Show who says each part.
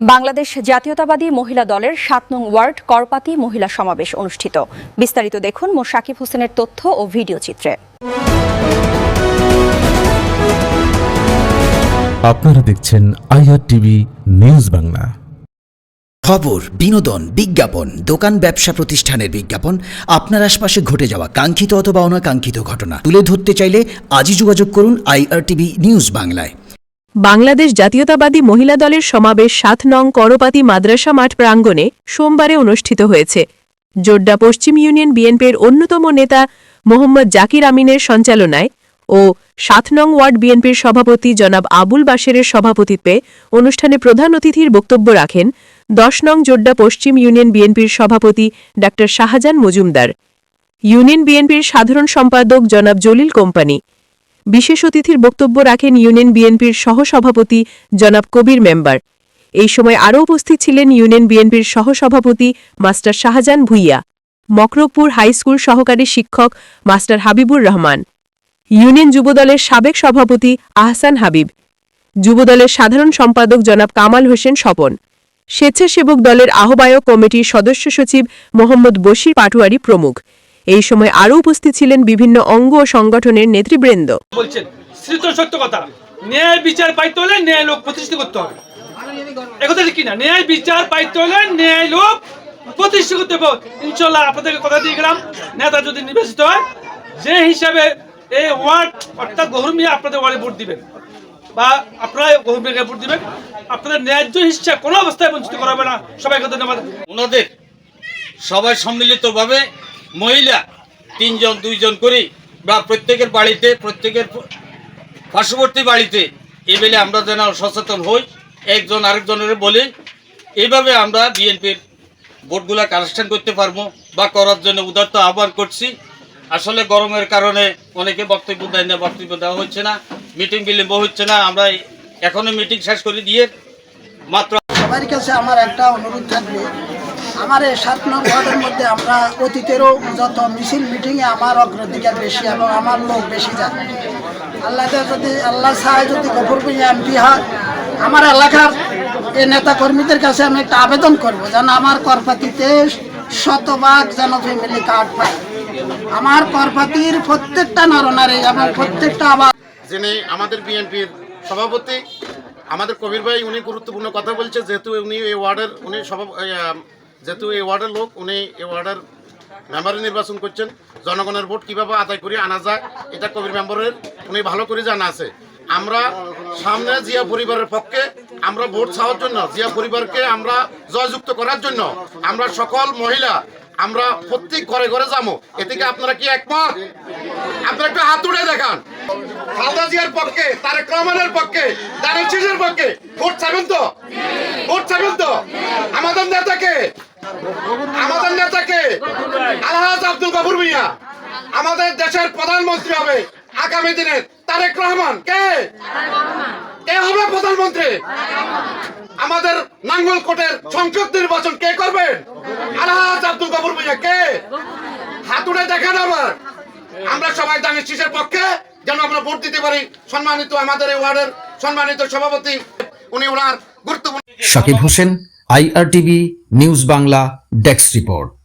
Speaker 1: বাংলাদেশ জাতীয়তাবাদী মহিলা দলের সাত নং ওয়ার্ড করপাতি মহিলা সমাবেশ অনুষ্ঠিত। বিস্তারিত দেখুন মো সাকিব হোসেনের তথ্য ও ভিডিও চিত্রে।
Speaker 2: আপনারা দেখছেন আইআর টিভি নিউজ বাংলা।
Speaker 3: খবর বিনোদন বিজ্ঞাপন দোকান ব্যবসা প্রতিষ্ঠানের বিজ্ঞাপন আপনার আশপাশে ঘটে যাওয়া কাঙ্ক্ষিত অথবা অনাকাঙ্ক্ষিত ঘটনা তুলে ধরতে চাইলে আজই যোগাযোগ করুন আইআরটিভি নিউজ বাংলায়।
Speaker 4: বাংলাদেশ জাতীয়তাবাদী মহিলা দলের সমাবেশ সাত নং করপাতি মাদ্রাসা মাঠ প্রাঙ্গণে সোমবারে অনুষ্ঠিত হয়েছে। জোড্ডা পশ্চিম ইউনিয়ন বিএনপির অন্যতম নেতা মোহাম্মদ জাকির আমিনের সঞ্চালনায় ও সাত নং ওয়ার্ড বিএনপির সভাপতি জনাব আবুল বাশেরের সভাপতিত্বে অনুষ্ঠানে প্রধান অতিথির বক্তব্য রাখেন দশ নং জোড্ডা পশ্চিম ইউনিয়ন বিএনপির সভাপতি ডা শাহজাহান মজুমদার। ইউনিয়ন বিএনপির সাধারণ সম্পাদক জনাব জলিল কোম্পানি। বিশেষ অতিথির বক্তব্য রাখেন ইউনিয়ন বিএনপির সহসভাপতি জনাব কবির মেম্বার। এই সময় আরও উপস্থিত ছিলেন ইউনিয়ন বিএনপির সহসভাপতি master Shahjahan Bhuiyan, Makrabpur high school সহকারী শিক্ষক মাস্টার হাবিবুর রহমান, ইউনিয়ন যুবদলের সাবেক সভাপতি আহসান হাবিব, যুবদলের সাধারণ সম্পাদক জনাব কামাল হোসেন স্বপন, স্বেচ্ছাসেবক দলের আহ্বায়ক কমিটির সদস্য সচিব মোহাম্মদ বশির পাটুয়ারি প্রমুখ। এই সময় আরও উপস্থিত ছিলেন বিভিন্ন অঙ্গ ও সংগঠনের নেতৃবৃন্দ।
Speaker 5: বলছেন সত্য কথা। ন্যায় বিচার পাইতে হলে ন্যায় লোক প্রতিষ্ঠিত করতে হবে। একথা ঠিক কিনা? ন্যায় বিচার পাইতে হলে ন্যায় লোক প্রতিষ্ঠিত করতে হবে। ইনশাল্লাহ আপনাদেরকে কথা দিয়ে গেলাম। নেতা যদি নির্বাচিত হয় যে হিসাবে এই ওয়ার্ড অর্থাৎ গহরমিয়া আপনাদের ওয়ার্ডে ভোট দিবেন বা আপনারা গহরমিয়াকে ভোট দিবেন আপনাদের ন্যায্য হিসা কোনো অবস্থায় বঞ্চিত করা হবে না। সবাইকে ধন্যবাদ।
Speaker 6: ওনাদের সবাই সম্মিলিতভাবে মহিলা তিনজন, দুইজন করে বা প্রত্যেকের বাড়িতে, প্রত্যেকের পার্শ্ববর্তী বাড়িতে এবেলে আমরা যেন সচেতন হই, একজন আরেকজনের বলি এইভাবে আমরা বিএনপির ভোটগুলা কালেকশন করতে পারব বা করার জন্য উদারত আহ্বান করছি। আসলে গরমের কারণে অনেকে বক্তব্য দেয় না, বক্তব্য দেওয়া হচ্ছে না, মিটিং বিলম্ব হচ্ছে না, আমরা এখনও মিটিং শেষ করে দিয়ে মাত্র
Speaker 7: সবার কাছে আমার একটা অনুরোধ থাকবে। আমার এই সাত নং ওয়ার্ডের মধ্যে আমরা অতীতেরও যত মিছিল, মিটিংয়ে আমার অগ্রাধিকার বেশি এবং আমার লোক বেশি যায়। আল্লাহ যদি আল্লাহ চায় যদি গফর এমপি হয়, আমার এলাকার এই নেতা কর্মীদের কাছে আমি একটা আবেদন করব, যেন আমার করপাতিতে শতভাগ যেন ফ্যামিলি কার্ড পায়। আমার করপাতির প্রত্যেকটা নরনারী এবং প্রত্যেকটা আবার
Speaker 8: যিনি আমাদের বিএনপির সভাপতি, আমাদের কবির ভাই উনি গুরুত্বপূর্ণ কথা বলছে, যেহেতু উনি এই ওয়ার্ডের, উনি সভা যেহেতু এই ওয়ার্ডের লোক, উনি এই ওয়ার্ডের মেম্বার নির্বাচন করছেন। জনগণের ভোট কীভাবে আদায় করে আনা যায়, এটা কবির মেম্বারের উনি ভালো করে জানা আছে। আমরা সামনে জিয়া পরিবারের পক্ষে আমরা ভোট চাওয়ার জন্য, জিয়া পরিবারকে আমরা জয়যুক্ত করার জন্য আমরা সকল মহিলা, আমরা প্রত্যেক ঘরে ঘরে যাব। এদিকে আপনারা কি একমত? আপনারা একটু হাত উঠে দেখান। খালদা জিয়ার পক্ষে, তারেক রহমানের পক্ষে শিশুর পক্ষে, ভোট চাইবেন তো? ভোট চাইবেন তো? আমাদের নেতাকে আমাদের নেতাকে আলহাজ আব্দুল গফুর মিয়া, আমাদের দেশের প্রধানমন্ত্রী হবে আগামী দিনে তারেক রহমান। কে? কে হবে প্রধানমন্ত্রী? আমাদের নাঙ্গল কোটের সংসদ নির্বাচন কে করবেন আলহাজ আব্দুল গফুর মিয়া, কে? হাত উঠে দেখান আবার। আমরা সবাই দানের শীষের পক্ষে, যেন আমরা ভোট দিতে পারি। সম্মানিত আমাদের এই ওয়ার্ডের সম্মানিত সভাপতি, উনি ওনার গুরুত্বপূর্ণ
Speaker 3: Shakib Hossain IRTV news Bangla desk report.